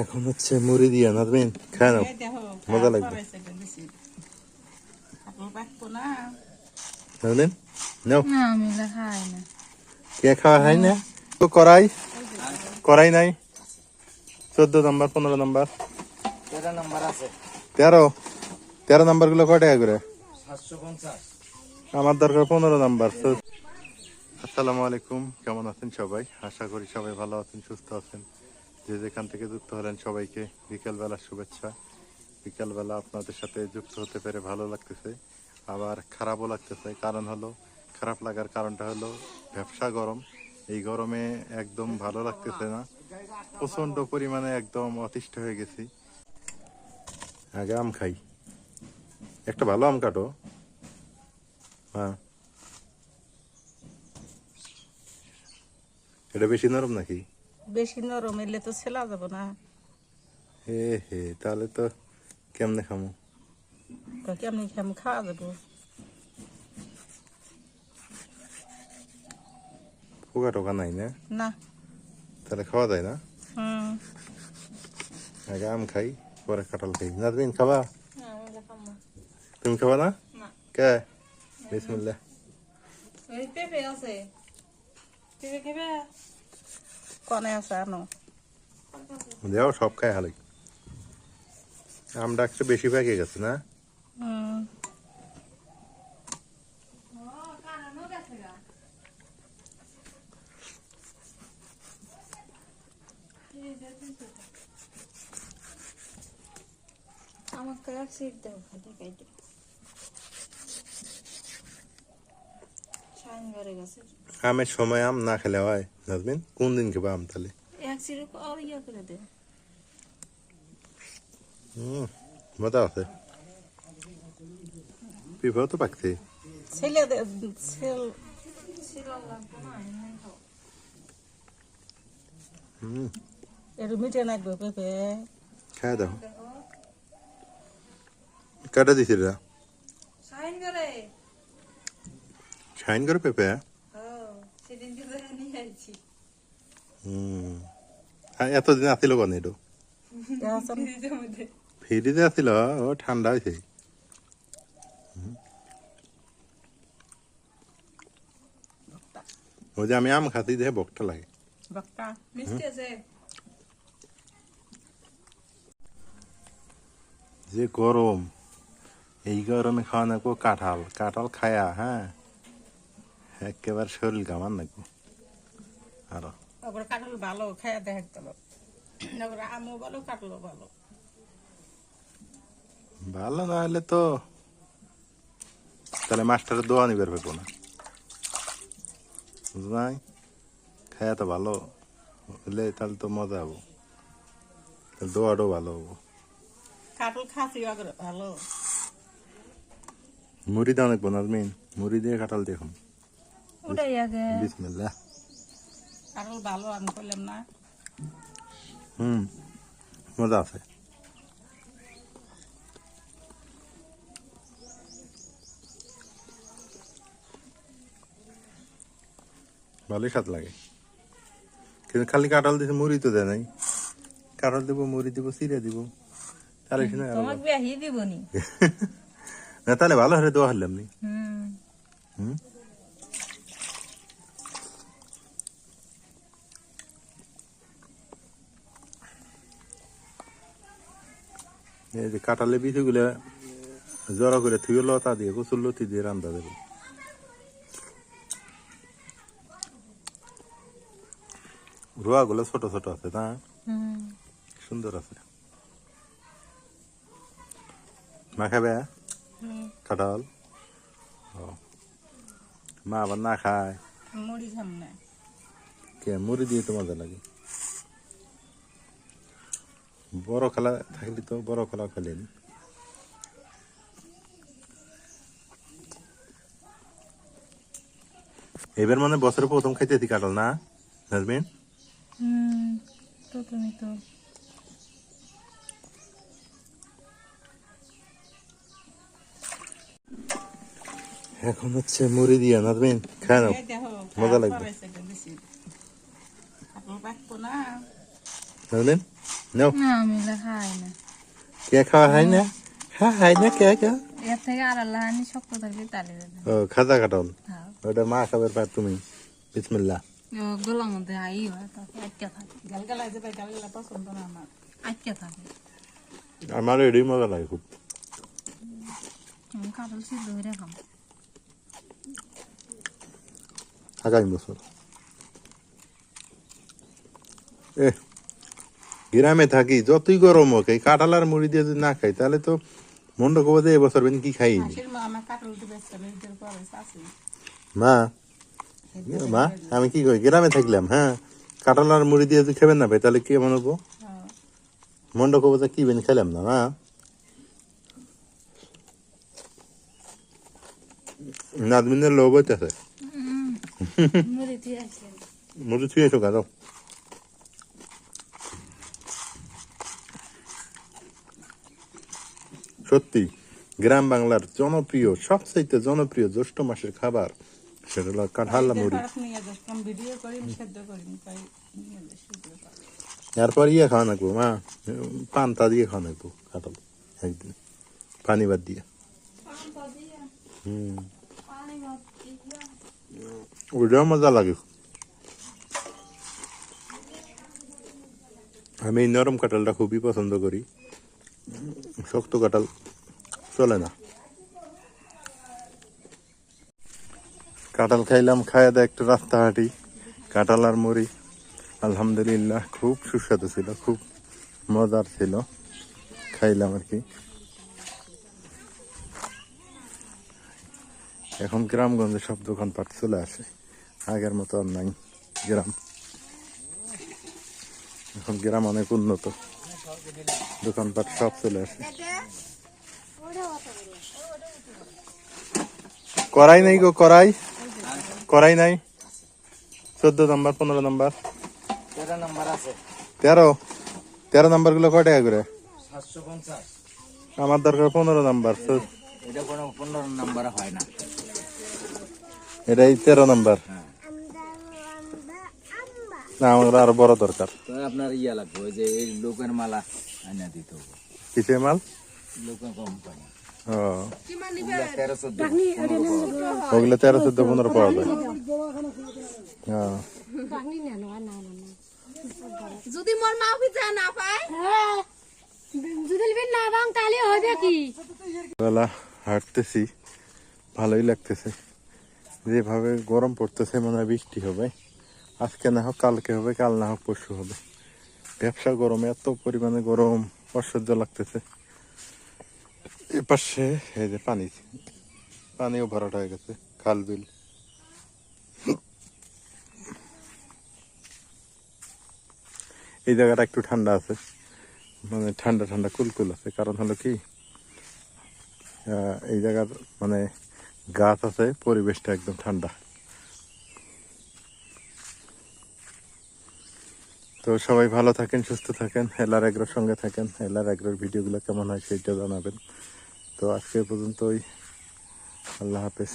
এখন হচ্ছে মুড়ি দিয়া নাজমিন খায় নাও। মজা লাগবে। নাও। কে খাওয়া হয় না? তো করাই করাই নাই। চোদ্দ নাম্বার পনেরো নাম্বার। তেরো নাম্বার আছে। তেরো? তেরো নাম্বারগুলো কয় টাকা করে? আমার দরকার পনেরো নাম্বার। আসসালামু আলাইকুম। কেমন আছেন সবাই? আশা করি সবাই ভালো আছেন সুস্থ আছেন। যে যেখান থেকে যুক্ত হলেন সবাইকে বিকেলবেলার শুভেচ্ছা। বিকেলবেলা আপনাদের সাথে যুক্ত হতে পেরে ভালো লাগতেছে। আবার খারাপও লাগতেছে। কারণ হলো, খারাপ লাগার কারণটা হলো ব্যবসা গরম। এই গরমে একদম ভালো লাগতেছে না। প্রচণ্ড পরিমাণে একদম অতিষ্ঠ হয়ে গেছি। আগে আম খাই। একটা ভালো আম কাটো। হ্যাঁ। এটা বেশি নরম নাকি? বেশি নরম এলে তো ছেলা যাব না। হে হে তাহলে তো কেমনে খামো? কেমনি খাওয়া যাব। পোকা টোকা নাই না? না। তাহলে খাওয়া যায় না? হুম। আগে আম খাই পরে কাঁঠাল খাই। নাজমিন খাবা? তুমি খাবা না? না। কে? বিসমিল্লাহ। ওই পেঁপে আছে। পেঁপে খাবে কনে আছে আনো দেও সব খাই হালাই আমটা একটু বেশি পেকে গেছে না? আমাকে সিট দাও খালি কাইটে শাইন করে গেছে আমের সময় আম না খেলে হয় নাজমিন? কোন দিন খেবা আম তাহলে? মজা আছে। পিঁপড়াও তো পাকছে। ছেলে দে- ছেল সিলার লাগবে না এমনি খাও হুম একটু মিঠে নাকবে পেঁপে খাই দাও কাটা দিছি রা শাইন করে শাইন করে পেঁপে ও এতদিন আসিল কেন এটা না? ফ্রিজে আসিল ও ঠান্ডা হয়েছে ওই যে আমি আম খাতি দেখে বকটা লাগে বক্কা মিষ্টি আছে যে গরম এই গরমে খাওয়া নাকবো কাঁঠাল কাঁঠাল খায়া হ্যাঁ একেবারে শরীর কামান নাকবো আরও। কাটল ভালো খেয়ে দেখতে হবে। তারপরে আমও ভালো কাটলো ভালো। ভালো না হলে তো তাহলে মাস্টারের দোয়া নিবার পেবো না বুঝ নাই? খায়া তো ভালো হলে তাহলে তো মজা হব। দোয়াটাও ভালো হব। কাটল খাসি ভালো। মুড়ি দাও নাকবো নাজমিন মুড়ি দিয়ে কাঁঠাল দেখুন ওটাই আগে। বিসমিল্লাহ। কাটল ভালো আমি করলাম না। হুম মজা আছে। ভালোই স্বাদ লাগে। কিন্তু খালি কাঁঠাল দিছে মুড়ি তো দেয় নাই। কাঁঠাল দিব মুড়ি দিব চিড়ে দিব। তাহলে না ভালো হলে দোয়া হলাম নি। হুম। হুম? এই যে কাঁঠালে বিচুগুলো জড়ো করে থুয়ে লতা দিয়ে কচুর লতি দিয়ে রান্না দেবো। রোয়াগুলো ছোট ছোট আছে না? সুন্দর আছে। মা খাবে? কাঁঠাল? ও। মা আবার না খায়? মুড়ি কে? মুড়ি দিয়ে তো মজা লাগে। বড় খেলা থাকলে তো বড় খেলা খেলেন। এবার মানে বছরের প্রথম খাইতে কাটল না নাজমিন? তো। এখন হচ্ছে মুড়ি দিয়া নাজমিন খায় নাও। মজা লাগবে। এটা না। নাজমিন? নাও না আমি খাই না কে খাওয়া হয় না হ্যাঁ হয় না কে কে এর থেকে আর আল্লাহ আনি শক্ত থাকলে তালে ও খাজা কাটন হ্যাঁ ওটা মা খাবার পার তুমি বিসমিল্লাহ ও গোলার মধ্যে আই হয় তারপর আটকে থাকে গালগালা যেটা গালগালা পছন্দ না আমার আটকে থাকে আমার এটাই মজা লাগে খুব কাটল সিদ্ধ করে খাম আগামী বছর এ গ্রামে থাকি যতই গরম হোক এই কাঁঠাল আর মুড়ি দিয়ে যদি না খাই তাহলে তো মন্ড কবে দিয়ে এবছর বেন কি হাসির মা মা? আমি কি কই গ্রামে থাকলাম হ্যাঁ? কাঁঠাল আর মুড়ি দিয়ে যদি খাবেন না ভাই তাহলে কি এমন হব? মন্ড কবে কি বেন খেলাম না মা? নাদমিনের লোভ হইতেছে। মুড়ি দিয়ে আছে মুড়ি ছুঁয়ে এসো সত্যি গ্রাম বাংলার জনপ্রিয় সবচাইতে জনপ্রিয় জ্যৈষ্ঠ মাসের খাবার সেটা হলো কাঁঠাল মুড়ি। এরপর ইয়ে খাওয়া নাকবো মা পান্তা দিয়ে খাওয়া নাকবো কাঁঠাল একদিন পানি বাদ দিয়ে। হুম। ওইটাও মজা লাগে। আমি নরম কাঁঠালটা খুবই পছন্দ করি। শক্ত কাঁঠাল চলে না। কাঁঠাল খাইলাম খাইয়া দেয় একটু রাস্তা হাঁটি কাঁঠাল আর মুড়ি, আলহামদুলিল্লাহ, খুব সুস্বাদু ছিল, খুব মজার ছিল। খাইলাম আর কি। এখন গ্রামগঞ্জে সব দোকানপাট চলে আসে। আগের মতো আর নাই, গ্রাম। এখন গ্রাম অনেক উন্নত। দোকানপাট সব চলে আসে। করাই নাই গো করাই। করাই নাই। চোদ্দ নম্বর পনেরো নম্বর। তেরো। নাম্বার আছে তেরো তেরো নাম্বারগুলো কয় টাকা করে? আমার দরকার পনেরো নাম্বার এটা কোনো পনেরো নাম্বার হয় না। এটাই তেরো নাম্বার। না আমার আরও বড় দরকার। তো আপনার ইয়া লাগবে ওই যে এই লোকের মালা আনা দিতে হবে। কিসে মাল? লোকের কোম্পানি তেরো চোদ্দ ওগুলো তেরো চোদ্দ পনেরো পাওয়া যায়। হ্যাঁ যদি মোর মা পিতা না পায়? যদি না পাং তাহলে হবে কি? বেলা হাঁটতেছি ভালোই লাগতেছে। যেভাবে গরম পড়তেছে মনে হয় বৃষ্টি হবে। আজকে না হোক, কালকে হবে, কাল না হোক পরশু হবে। ব্যবসা গরমে, এত পরিমাণে গরম, অসহ্য লাগতেছে। এ পাশে, এই যে পানি, পানিও ভরাট হয়ে গেছে, খাল বিল। এই জায়গাটা একটু ঠান্ডা আছে মানে ঠান্ডা ঠান্ডা কুলকুল আছে, কারণ হলো কি এই জায়গার মানে গাছ আছে, পরিবেশটা একদম ঠান্ডা। তো সবাই ভালো থাকেন, সুস্থ থাকেন এলার এগ্রোর সঙ্গে থাকেন এলার এগ্রোর ভিডিওগুলো কেমন হয় সেইটা জানাবেন। তো আজকে পর্যন্ত পর্যন্তই। আল্লাহ হাফেজ।